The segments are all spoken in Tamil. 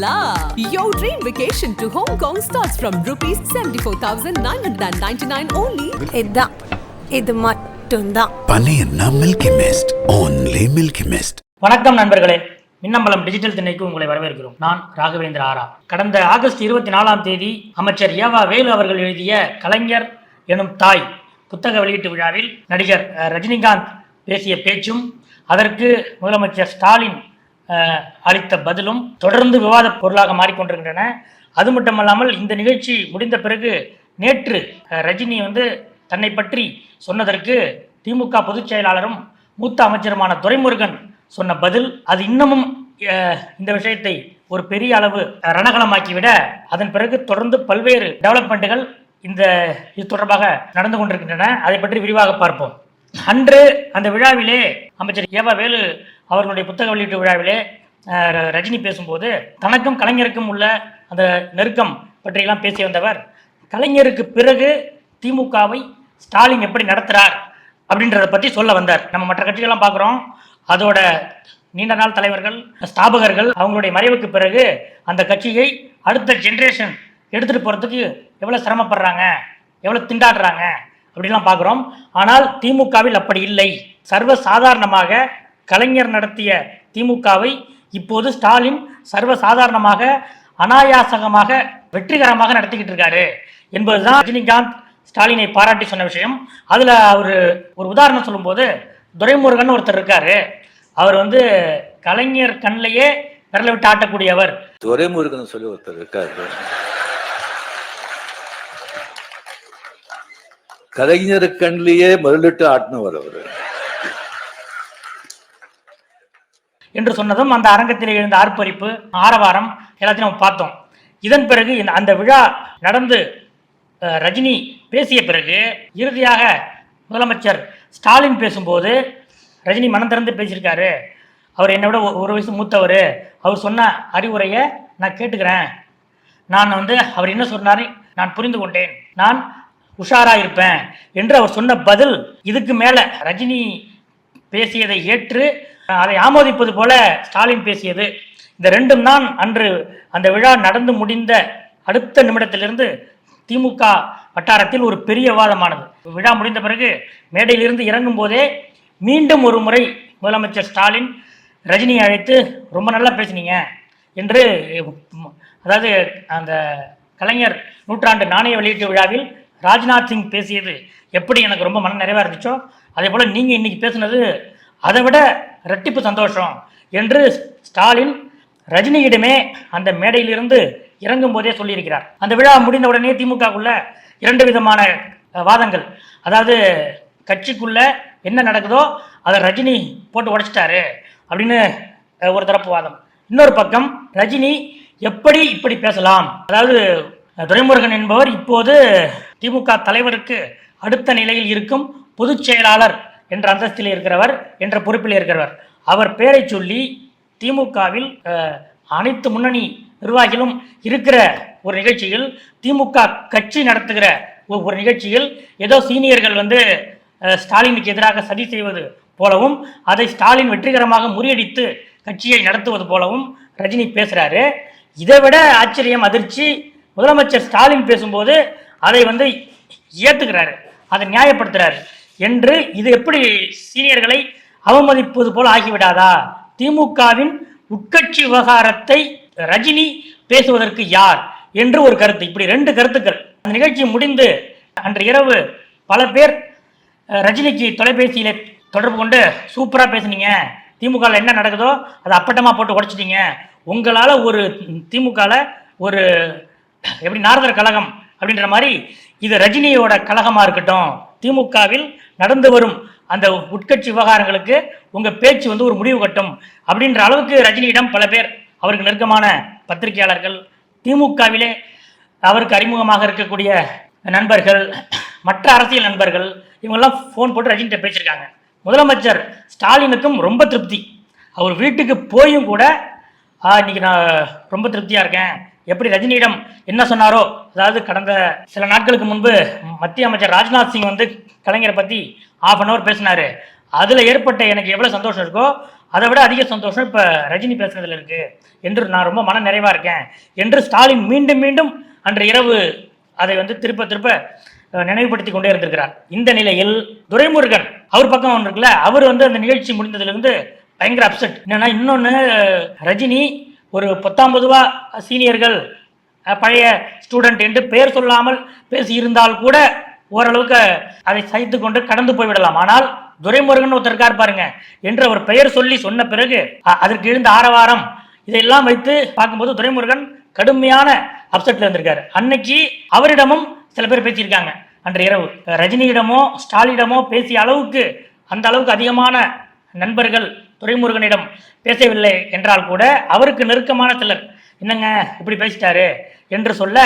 la! Your dream vacation to Hong Kong starts from rupees 74,999 only. இதுதான். இது மட்டும்தான். பனையன்னா milky mist only milky mist வணக்கம் நண்பர்களே. மின்னம்பலம் டிஜிட்டல் திண்ணைக்கு உங்களை வரவேற்கிறோம். நான் ராகவேந்திர ஆரா. கடந்த ஆகஸ்ட் இருபத்தி நாலாம் தேதி அமைச்சர் ஏவா வேலு அவர்கள் எழுதிய கலைஞர் எனும் தாய் புத்தக வெளியீட்டு விழாவில் நடிகர் ரஜினிகாந்த் பேசிய பேச்சும் அதற்கு முதலமைச்சர் ஸ்டாலின் அளித்த பதிலும் தொடர்ந்து விவாத பொருளாக மாறிக்கொண்டிருக்கின்றன. அது மட்டுமல்லாமல் இந்த நிகழ்ச்சி முடிந்த பிறகு நேற்று ரஜினி வந்து தன்னை பற்றி சொன்னதற்கு திமுக பொதுச் செயலாளரும் மூத்த அமைச்சருமான துரைமுருகன் சொன்ன பதில் அது இன்னமும் இந்த விஷயத்தை ஒரு பெரிய அளவு ரணகலமாக்கிவிட அதன் பிறகு தொடர்ந்து பல்வேறு டெவலப்மெண்ட்டுகள் இந்த இது தொடர்பாக நடந்து கொண்டிருக்கின்றன. அதை பற்றி விரிவாக பார்ப்போம். அன்று அந்த விழாவிலே அமைச்சர் ஏவா வேலு அவர்களுடைய புத்தக வெளியீட்டு விழாவிலே ரஜினி பேசும்போது தனக்கும் கலைஞருக்கும் உள்ள அந்த நெருக்கம் பற்றியெல்லாம் பேசி வந்தவர் கலைஞருக்கு பிறகு திமுகவை ஸ்டாலின் எப்படி நடத்துகிறார் அப்படின்றத பற்றி சொல்ல வந்தார். நம்ம மற்ற கட்சிகள்லாம் பார்க்குறோம். அதோட நீண்ட நாள் தலைவர்கள் ஸ்தாபகர்கள் அவங்களுடைய மறைவுக்கு பிறகு அந்த கட்சியை அடுத்த ஜென்ரேஷன் எடுத்துகிட்டு போகிறதுக்கு எவ்வளோ சிரமப்படுறாங்க எவ்வளோ திண்டாடுறாங்க அப்படிலாம் பார்க்குறோம். ஆனால் திமுகவில் அப்படி இல்லை. சர்வ சாதாரணமாக கலைஞர் நடத்திய திமுகவை இப்போது ஸ்டாலின் சர்வ சாதாரணமாக அனாயாசகமாக வெற்றிகரமாக நடத்திக்கிட்டு இருக்காரு என்பதுதான் ரஜினிகாந்த் ஸ்டாலினை பாராட்டி சொன்ன விஷயம். அதில் அவர் ஒரு உதாரணம் சொல்லும்போது துரைமுருகன் ஒருத்தர் இருக்காரு. அவர் வந்து கலைஞர் கண்ணிலேயே விரல விட்டு ஆட்டக்கூடியவர். துரைமுருகன் சொல்லி ஒருத்தர் இருக்காரு. கலைஞர் கண்ணிலேயே மருளிட்டு ஆட்டினவர் அவர். என்று சொன்னதும் அந்த அரங்கத்தில் எழுந்த ஆர்ப்பரிப்பு ஆரவாரம் எல்லாத்தையும் நம்ம பார்த்தோம். இதன் பிறகு இந்த அந்த விழா நடந்து ரஜினி பேசிய பிறகு இறுதியாக முதலமைச்சர் ஸ்டாலின் பேசும்போது ரஜினி மனம் திறந்து பேசியிருக்காரு. அவர் என்னை விட ஒரு வயசு மூத்தவர். அவர் சொன்ன அறிவுரையை நான் கேட்டுக்கிறேன். நான் வந்து அவர் என்ன சொன்னார்? நான் புரிந்து கொண்டேன். நான் உஷாராக இருப்பேன். என்று அவர் சொன்ன பதில் இதுக்கு மேலே ரஜினி பேசியதை ஏற்று அதை ஆமோதிப்பது போல ஸ்டாலின் பேசியது. இந்த ரெண்டும் தான் அன்று அந்த விழா நடந்து முடிந்த அடுத்த நிமிடத்திலிருந்து திமுக வட்டாரத்தில் ஒரு பெரிய வாதமானது விழா முடிந்த பிறகு மேடையிலிருந்து இறங்கும் போதே மீண்டும் ஒரு முறை முதலமைச்சர் ஸ்டாலின் ரஜினியை அழைத்து ரொம்ப நல்லா பேசுனீங்க என்று அதாவது அந்த கலைஞர் நூற்றாண்டு நாணய வெளியீட்டு விழாவில் ராஜ்நாத் சிங் பேசியது எப்படி எனக்கு ரொம்ப மன நிறைவாக இருந்துச்சோ அதே போல் நீங்கள் இன்னைக்கு பேசுனது அதை விட ரெட்டிப்பு சந்தோஷம் என்று ஸ்டாலின் ரஜினியிடமே அந்த மேடையிலிருந்து இறங்கும் போதே சொல்லியிருக்கிறார். அந்த விழா முடிந்த உடனே திமுகவுக்குள்ள இரண்டு விதமான வாதங்கள். அதாவது கட்சிக்குள்ள என்ன நடக்குதோ அதை ரஜினி போட்டு உடைச்சிட்டாரு அப்படின்னு ஒரு தரப்பு வாதம். இன்னொரு பக்கம் ரஜினி எப்படி இப்படி பேசலாம்? அதாவது துரைமுருகன் என்பவர் இப்போது திமுக தலைவருக்கு அடுத்த நிலையில் இருக்கும் பொதுச் செயலாளர் என்ற அந்தஸ்தில் இருக்கிறவர் என்ற பொறுப்பில் இருக்கிறவர். அவர் பேரை சொல்லி திமுகவில் அனைத்து முன்னணி நிர்வாகிகளும் இருக்கிற ஒரு நிகழ்ச்சியில் திமுக கட்சி நடத்துகிற ஒரு- ஒரு நிகழ்ச்சியில் ஏதோ சீனியர்கள் வந்து ஸ்டாலினுக்கு எதிராக சதி செய்வது போலவும் அதை ஸ்டாலின் வெற்றிகரமாக முறியடித்து கட்சியை நடத்துவது போலவும் ரஜினி பேசுகிறாரு இதை விட ஆச்சரியம் அதிர்ச்சி முதலமைச்சர் ஸ்டாலின் பேசும்போது அதை வந்து ஏற்றுக்கிறாரு அதை நியாயப்படுத்துகிறாரு என்று இது எப்படி சீனியர்களை அவமதிப்பது போல ஆகிவிடாதா? திமுகவின் உட்கட்சி விவகாரத்தை ரஜினி பேசுவதற்கு யார் என்று ஒரு கருத்து. இப்படி ரெண்டு கருத்துக்கள். அந்த நிகழ்ச்சி முடிந்து அன்று இரவு பல பேர் ரஜினிக்கு தொலைபேசியில் தொடர்பு கொண்டு சூப்பராக பேசுனீங்க. திமுகவில் என்ன நடக்குதோ அதை அப்பட்டமாக போட்டு உடச்சிட்டீங்க. உங்களால் ஒரு திமுகவில் ஒரு எப்படி நாரதர் கழகம் அப்படின்ற மாதிரி இது ரஜினியோட கழகமாக இருக்கட்டும். திமுகவில் நடந்து வரும் அந்த உட்கட்சி விவகாரங்களுக்கு உங்கள் பேச்சு வந்து ஒரு முடிவு கட்டும் அப்படின்ற அளவுக்கு ரஜினியிடம் பல பேர் அவருக்கு நெருக்கமான பத்திரிகையாளர்கள் திமுகவிலே அவருக்கு அறிமுகமாக இருக்கக்கூடிய நண்பர்கள் மற்ற அரசியல் நண்பர்கள் இவங்கெல்லாம் ஃபோன் போட்டு ரஜினிகிட்ட பேசியிருக்காங்க. முதலமைச்சர் ஸ்டாலினுக்கும் ரொம்ப திருப்தி. அவர் வீட்டுக்கு போயும் கூட இன்னைக்கு நான் ரொம்ப திருப்தியாக இருக்கேன். எப்படி ரஜினியிடம் என்ன சொன்னாரோ அதாவது கடந்த சில நாட்களுக்கு முன்பு மத்திய அமைச்சர் ராஜ்நாத் சிங் வந்து கலைஞரை பற்றி ஆஃப் அன் ஹவர் பேசினாரு. அதில் ஏற்பட்ட எனக்கு எவ்வளோ சந்தோஷம் இருக்கோ அதை விட அதிக சந்தோஷம் இப்ப ரஜினி பேசுனதுல இருக்கு என்று நான் ரொம்ப மன நிறைவா இருக்கேன் என்று ஸ்டாலின் மீண்டும் மீண்டும் அன்று இரவு அதை வந்து திருப்ப திருப்ப நினைவுபடுத்தி கொண்டே இருந்திருக்கிறார். இந்த நிலையில் துரைமுருகன் அவர் பக்கம் ஒன்று இருக்குல்ல அவர் வந்து அந்த நிகழ்ச்சி முடிந்ததிலிருந்து பயங்கர அப்செட் என்னன்னா இன்னொன்று ரஜினி ஒரு பத்தாம் பொதுவா சீனியர்கள் பழைய ஸ்டூடெண்ட் என்று பெயர் சொல்லாமல் பேசியிருந்தால் கூட ஓரளவுக்கு அதை சகித்து கொண்டு கடந்து போய்விடலாம். ஆனால் துரைமுருகன் ஒருத்தர் இருக்கார் பாருங்க என்று அவர் பெயர் சொல்லி சொன்ன பிறகு அதற்கு எழுந்த ஆரவாரம் இதையெல்லாம் வைத்து பார்க்கும்போது துரைமுருகன் கடுமையான அப்செட்ல இருந்திருக்காரு. அன்னைக்கு அவரிடமும் சில பேர் பேசியிருக்காங்க. அன்று இரவு ரஜினியிடமோ ஸ்டாலினிடமோ பேசிய அளவுக்கு அந்த அளவுக்கு அதிகமான நண்பர்கள் துரைமுருகனிடம் பேசவில்லை என்றால் கூட அவருக்கு நெருக்கமான சிலர் என்னங்க இப்படி பேசிட்டாரு? என்று சொல்ல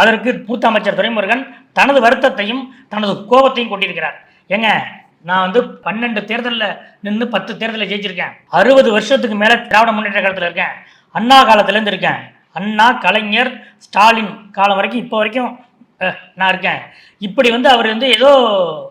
அதற்கு மூத்த அமைச்சர் துரைமுருகன் தனது வருத்தத்தையும் தனது கோபத்தையும் கொண்டிருக்கிறார். ஏங்க நான் வந்து பன்னெண்டு தேர்தலில் நின்று பத்து தேர்தலில் ஜெயிச்சிருக்கேன். அறுபது வருஷத்துக்கு மேலே திராவிட முன்னேற்ற காலத்தில் இருக்கேன். அண்ணா காலத்துலேருந்து இருக்கேன் அண்ணா கலைஞர் ஸ்டாலின் காலம் வரைக்கும் இப்போ வரைக்கும் நான் இருக்கேன். இப்படி வந்து அவர் வந்து ஏதோ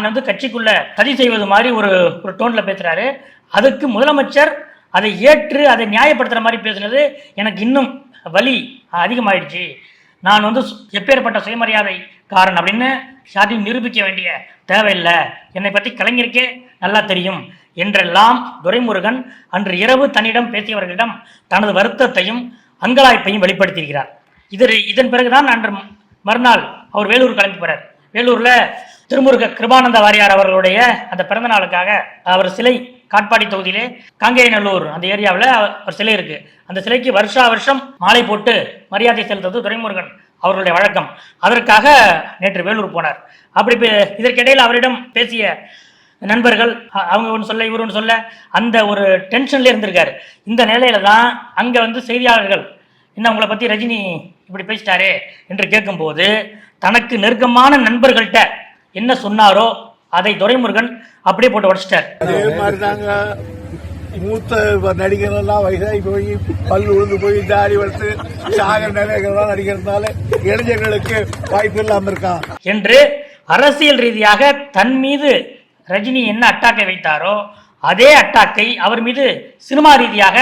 நான் வந்து கட்சிக்குள்ள சதி செய்வது மாதிரி ஒரு ஒரு டோன்ல பேசுறாரு. அதுக்கு முதலமைச்சர் அதை ஏற்று அதை நியாயப்படுத்துற மாதிரி பேசுனது எனக்கு இன்னும் வலி அதிகமாயிடுச்சு. நான் வந்து சு- எப்பேற்பட்ட சுயமரியாதை காரன் அப்படின்னு யாரையும் நிரூபிக்க வேண்டிய தேவையில்லை. என்னை பற்றி கலைஞருக்கே நல்லா தெரியும். என்றெல்லாம் துரைமுருகன் அன்று இரவு தன்னிடம் பேசியவர்களிடம் தனது வருத்தத்தையும் அங்கலாய்ப்பையும் வெளிப்படுத்தியிருக்கிறார். இது இதன் பிறகுதான் அன்று மறுநாள் அவர் வேலூர் கிளம்பி போறார். வேலூர்ல திருமுருக கிருபானந்த வாரியார் அவர்களுடைய அந்த பிறந்த நாளுக்காக அவர் சிலை காட்பாடி தொகுதியிலே காங்கேயநல்லூர் அந்த ஏரியாவில் அவர் சிலை இருக்கு. அந்த சிலைக்கு வருஷா வருஷம் மாலை போட்டு மரியாதை செலுத்துவது துரைமுருகன் அவர்களுடைய வழக்கம். அதற்காக நேற்று வேலூர் போனார். அப்படி இதற்கிடையில் அவரிடம் பேசிய நண்பர்கள் அவங்க ஒன்று சொல்ல இவர் ஒன்று சொல்ல அந்த ஒரு டென்ஷன்ல இருந்திருக்காரு. இந்த நிலையில தான் அங்க வந்து செய்தியாளர்கள் இன்னும் உங்களை பத்தி ரஜினி இப்படி பேசிட்டாரே என்று கேட்கும்போது தனக்கு நெருக்கமான நண்பர்கள்ட்ட என்ன சொன்னாரோ அதை துரைமுருகன் அப்படியே போட்டு உடைச்சிட்டார். அதே மாதிரி தாங்க மூத்த நடிகர் எல்லாம் வயசாகி போய் பல் உழுந்து போய் தாடி வளர்த்து சாக நிறையெல்லாம் நடிக்கிறதுனால இளைஞர்களுக்கு வாய்ப்பு இல்லாம இருக்கான் என்று அரசியல் ரீதியாக தன் மீது ரஜினி என்ன அட்டாக்கை வைத்தாரோ அதே அட்டாக்கை அவர் மீது சினிமா ரீதியாக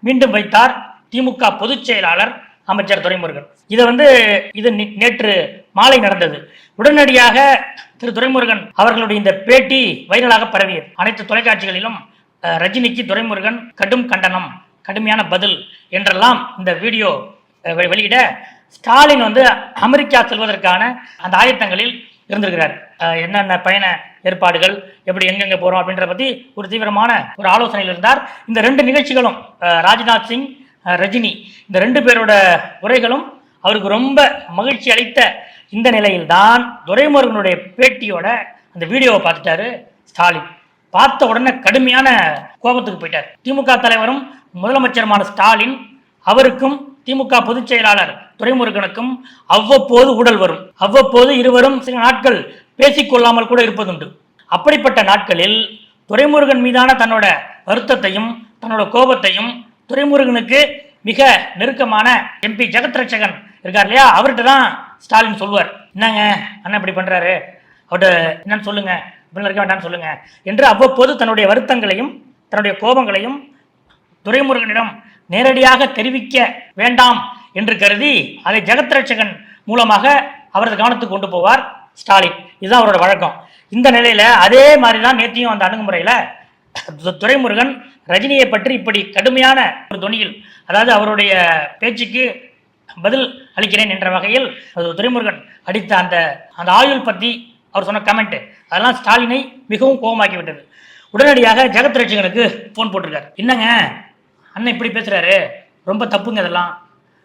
மீண்டும் வைத்தார். திமுக பொதுச் செயலாளர் அமைச்சர் துரைமுருகன். இது வந்து இது நே- நேற்று மாலை நடந்தது. உடனடியாக திரு துரைமுருகன் அவர்களுடைய இந்த பேட்டி வைரலாக பரவியது. அனைத்து தொலைக்காட்சிகளிலும் ரஜினிக்கு துரைமுருகன் கடும் கண்டனம் கடுமையான பதில் என்றெல்லாம் இந்த வீடியோ வெளியிட ஸ்டாலின் வந்து அமெரிக்கா செல்வதற்கான அந்த ஆயத்தங்களில் இருந்திருக்கிறார். என்னென்ன பயண ஏற்பாடுகள் எப்படி எங்கெங்க போறோம் அப்படின்றத பத்தி ஒரு தீவிரமான ஒரு ஆலோசனையில் இருந்தார். இந்த ரெண்டு நிகழ்ச்சிகளும் ராஜ்நாத் சிங் ரஜினி. இந்த ரெண்டு பேரோட உரைகளும் அவருக்கு ரொம்ப மகிழ்ச்சி அளித்த இந்த நிலையில்தான் துரைமுருகனுடைய பேட்டியோட அந்த வீடியோவை பார்த்துட்டாரு ஸ்டாலின். பார்த்த உடனே கடுமையான கோபத்துக்கு போயிட்டார். திமுக தலைவரும் முதலமைச்சருமான ஸ்டாலின் அவருக்கும் திமுக பொதுச் செயலாளர் துரைமுருகனுக்கும் அவ்வப்போது உடல் வரும். அவ்வப்போது இருவரும் சில நாட்கள் பேசிக்கொள்ளாமல் கூட இருப்பதுண்டு. அப்படிப்பட்ட நாட்களில் துரைமுருகன் மீதான தன்னோட வருத்தத்தையும் தன்னோட கோபத்தையும் துரைமுருகனுக்கு மிக நெருக்கமான எம்பி ஜெகத் ரட்சகன் இருக்கார் இல்லையா? அவர்கிட்ட தான் ஸ்டாலின் சொல்லுவார். என்னங்க? அண்ணன் இப்படி பண்றாரு? அவர்கிட்ட என்னன்னு சொல்லுங்க. இப்படி இருக்க வேண்டாம்னு சொல்லுங்க. என்று அவ்வப்போது தன்னுடைய வருத்தங்களையும் தன்னுடைய கோபங்களையும் துரைமுருகனிடம் நேரடியாக தெரிவிக்க வேண்டாம் என்று கருதி அதை ஜெகத் ரட்சகன் மூலமாக அவரது கவனத்துக்கு கொண்டு போவார் ஸ்டாலின். இதுதான் அவரோட வழக்கம். இந்த நிலையில அதே மாதிரி தான் நேத்தியும் அந்த அணுகுமுறையில துரைமுருகன் ரஜினியை பற்றி இப்படி கடுமையான ஒரு தொனியில் அதாவது அவருடைய பேச்சுக்கு பதில் அளிக்கிறேன் என்ற வகையில் துரைமுருகன் அடித்த அந்த அந்த ஆயுள் பற்றி அவர் சொன்ன கமெண்ட் அதெல்லாம் ஸ்டாலினை மிகவும் கோபமாக்கி விட்டது உடனடியாக ஜெகத் ரட்சிகனுக்கு ஃபோன் போட்டிருக்காரு. என்னங்க? அண்ணன் இப்படி பேசுகிறாரு ரொம்ப தப்புங்க இதெல்லாம்.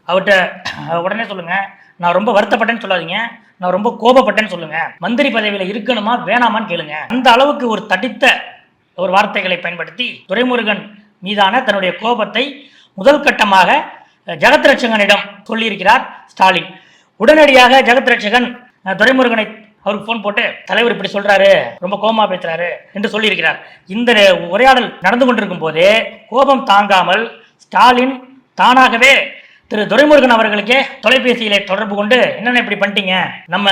அவர்கிட்ட உடனே சொல்லுங்கள் நான் ரொம்ப வருத்தப்பட்டேன்னு சொல்லாதீங்க. நான் ரொம்ப கோபப்பட்டேன்னு சொல்லுங்கள் மந்திரி பதவியில் இருக்கணுமா வேணாமான்னு கேளுங்க. அந்த அளவுக்கு ஒரு தடித்த ஒரு வார்த்தைகளை பயன்படுத்தி துரைமுருகன் மீதான தன்னுடைய கோபத்தை முதல் கட்டமாக அஹ், ஜெகத் ரட்சகனிடம் சொல்லியிருக்கிறார் ஸ்டாலின். உடனடியாக ஜெகத் ரட்சகன் துரைமுருகனை அவருக்கு ஃபோன் போட்டு தலைவர் இப்படி சொல்றாரு ரொம்ப கோபமா பேசுறாரு என்று சொல்லியிருக்கிறார். இந்த உரையாடல் நடந்து கொண்டிருக்கும் போதே கோபம் தாங்காமல் ஸ்டாலின் தானாகவே திரு துரைமுருகன் அவர்களுக்கே தொலைபேசியிலே தொடர்பு கொண்டு என்னென்ன இப்படி பண்ணிட்டீங்க? நம்ம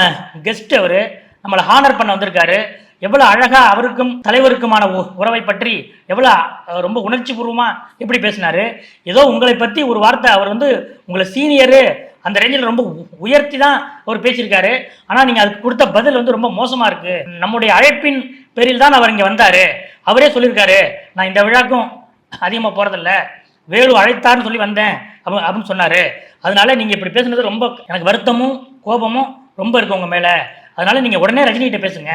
கெஸ்ட் அவரு நம்மளை ஹானர் பண்ண வந்திருக்காரு. எவ்வளவு அழகா அவருக்கும் தலைவருக்குமான உ- உறவை பற்றி எவ்வளவு ரொம்ப உணர்ச்சி பூர்வமா எப்படி பேசினாரு. ஏதோ உங்களை பத்தி ஒரு வார்த்தை அவர் வந்து உங்களை சீனியரு அந்த ரேஞ்சில் ரொம்ப உ- உயர்த்தி தான் அவர் பேசியிருக்காரு. ஆனால் நீங்கள் அதுக்கு கொடுத்த பதில் வந்து ரொம்ப மோசமாக இருக்கு. நம்முடைய அழைப்பின் பேரில் தான் அவர் இங்கே வந்தார். அவரே சொல்லியிருக்காரு நான் இந்த விழாக்கும் அதிகமாக போகிறதில்ல வேலு அழைத்தார்னு சொல்லி வந்தேன். அப்படி அப்படின்னு சொன்னாரு. அதனால நீங்கள் இப்படி பேசுனது ரொம்ப எனக்கு வருத்தமும் கோபமும் ரொம்ப இருக்கு உங்கள் மேலே. அதனால நீங்கள் உடனே ரஜினிகிட்ட பேசுங்க.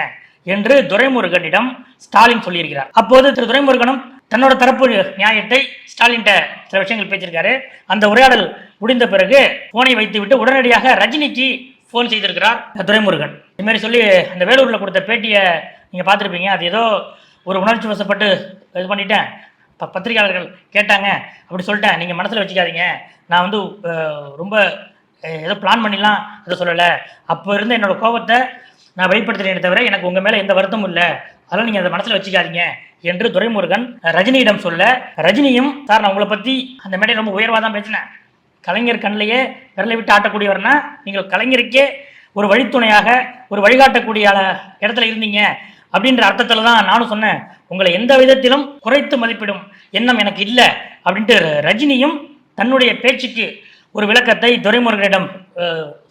என்று துரைமுருகனிடம் ஸ்டாலின் சொல்லியிருக்கிறார். அப்போது திரு துரைமுருகனும் தன்னோட தரப்பு நியாயத்தை ஸ்டாலின்கிட்ட சில விஷயங்கள் பேசியிருக்காரு. அந்த உரையாடல் முடிந்த பிறகு போனை வைத்துவிட்டு உடனடியாக ரஜினிக்கு ஃபோன் செய்திருக்கிறார் துரைமுருகன். இது மாதிரி சொல்லி அந்த வேலூர்ல கொடுத்த பேட்டியை நீங்க பார்த்துருப்பீங்க. அது ஏதோ ஒரு உணர்ச்சி வசப்பட்டு இது பண்ணிட்டேன். இப்போ பத்திரிகையாளர்கள் கேட்டாங்க. அப்படி சொல்லிட்டேன். நீங்கள் மனசில் வச்சுக்காதீங்க. நான் வந்து ரொம்ப ஏதோ பிளான் பண்ணிலாம் அதை சொல்லலை. அப்போ இருந்த என்னோட கோபத்தை நான் வெளிப்படுத்துறேனே தவிர எனக்கு உங்கள் மேலே எந்த வருத்தமும் இல்லை. அதெல்லாம் நீங்கள் அதை மனசில் வச்சுக்காதீங்க என்று துரைமுருகன் ரஜினியிடம் சொல்ல ரஜினியும் சார் நான் உங்களை பற்றி அந்த மேடையில் ரொம்ப உயர்வாக தான் பேசினேன். கலைஞர் கண்ணிலேயே விரலை விட்டு ஆட்டக்கூடியவர்னா நீங்கள் கலைஞருக்கே ஒரு வழித்துணையாக ஒரு வழிகாட்டக்கூடிய இடத்துல இருந்தீங்க அப்படின்ற அர்த்தத்துல தான் நானும் சொன்னேன். உங்களை எந்த விதத்திலும் குறைத்து மதிப்பிடும் எண்ணம் எனக்கு இல்லை அப்படின்ட்டு ரஜினியும் தன்னுடைய பேச்சுக்கு ஒரு விளக்கத்தை துரைமுருகனிடம்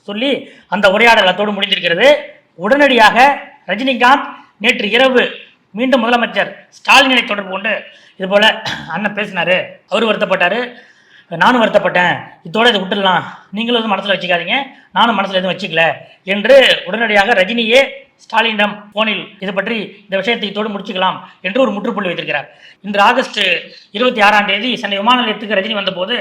சொல்லி அந்த உரையாடல் அத்தோடு முடிந்திருக்கிறது உடனடியாக ரஜினிகாந்த் நேற்று இரவு மீண்டும் முதலமைச்சர் ஸ்டாலினை தொடர்பு கொண்டு இதுபோல அண்ணன் பேசினாரு. அவர் வருத்தப்பட்டார். நானும் வருத்தப்பட்டேன். இதோட இதை விட்டுடலாம். நீங்களும் எதுவும் மனசில் வச்சுக்காதீங்க. நானும் மனசில் எதுவும் வச்சுக்கல என்று உடனடியாக ரஜினியே ஸ்டாலினிடம் போனில் இது பற்றி இந்த விஷயத்தை இதோடு முடிச்சுக்கலாம் என்று ஒரு முற்றுப்புள்ளி வைத்திருக்கிறார். இன்று ஆகஸ்ட் இருபத்தி ஆறாம் தேதி சென்னை விமான நிலையத்துக்கு ரஜினி வந்தபோது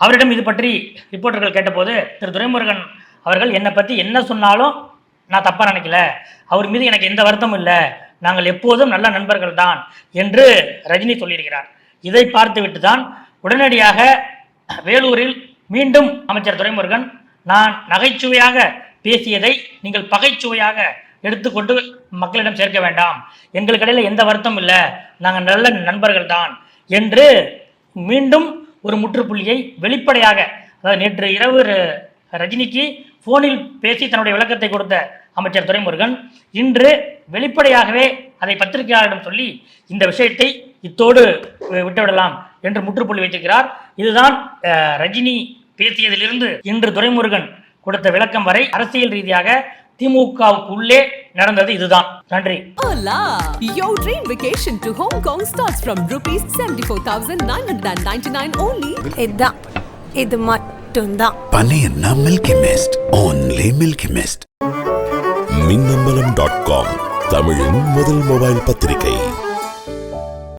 அவரிடம் இது பற்றி ரிப்போர்ட்டர்கள் கேட்டபோது திரு துரைமுருகன் அவர்கள் என்னை பற்றி என்ன சொன்னாலும் நான் தப்பாக நினைக்கல. அவர் மீது எனக்கு எந்த வருத்தமும் இல்லை. நாங்கள் எப்போதும் நல்ல நண்பர்கள் தான் என்று ரஜினி சொல்லியிருக்கிறார். இதை பார்த்துவிட்டு தான் உடனடியாக வேலூரில் மீண்டும் அமைச்சர் துரைமுருகன் நான் நகைச்சுவையாக பேசியதை நீங்கள் பகைச்சுவையாக எடுத்துக்கொண்டு மக்களிடம் சேர்க்க வேண்டாம். எங்களுக்கிடையில் எந்த வருத்தம் இல்லை. நாங்கள் நல்ல நண்பர்கள் தான் என்று மீண்டும் ஒரு முற்றுப்புள்ளியை வெளிப்படையாக அதாவது நேற்று இரவு ரஜினிக்கு போனில் பேசி தன்னுடைய விளக்கத்தை கொடுத்த அமைச்சர் துரைமுருகன் இன்று வெளிப்படையாகவே அதை பத்திரிகையாளரிடம் சொல்லி இந்த விஷயத்தை இத்தோடு விட்டுவிடலாம் என்று முற்றுப்புள்ளி வைத்திருக்கிறார் இதுதான் ரஜினி பேசியதிலிருந்து இன்று துரைமுருகன் கொடுத்த விளக்கம் வரை அரசியல் ரீதியாக திமுகவுக்கு உள்ளே நடந்தது இதுதான் நன்றி Hola! Your dream vacation to Hong Kong starts from rupees 74,999 only. இதுதான் இது மட்டும்தான். பனையன்னா milky mist only milky mist Minnambalam dot com தமிழின் முதல் மொபைல் பத்திரிகை.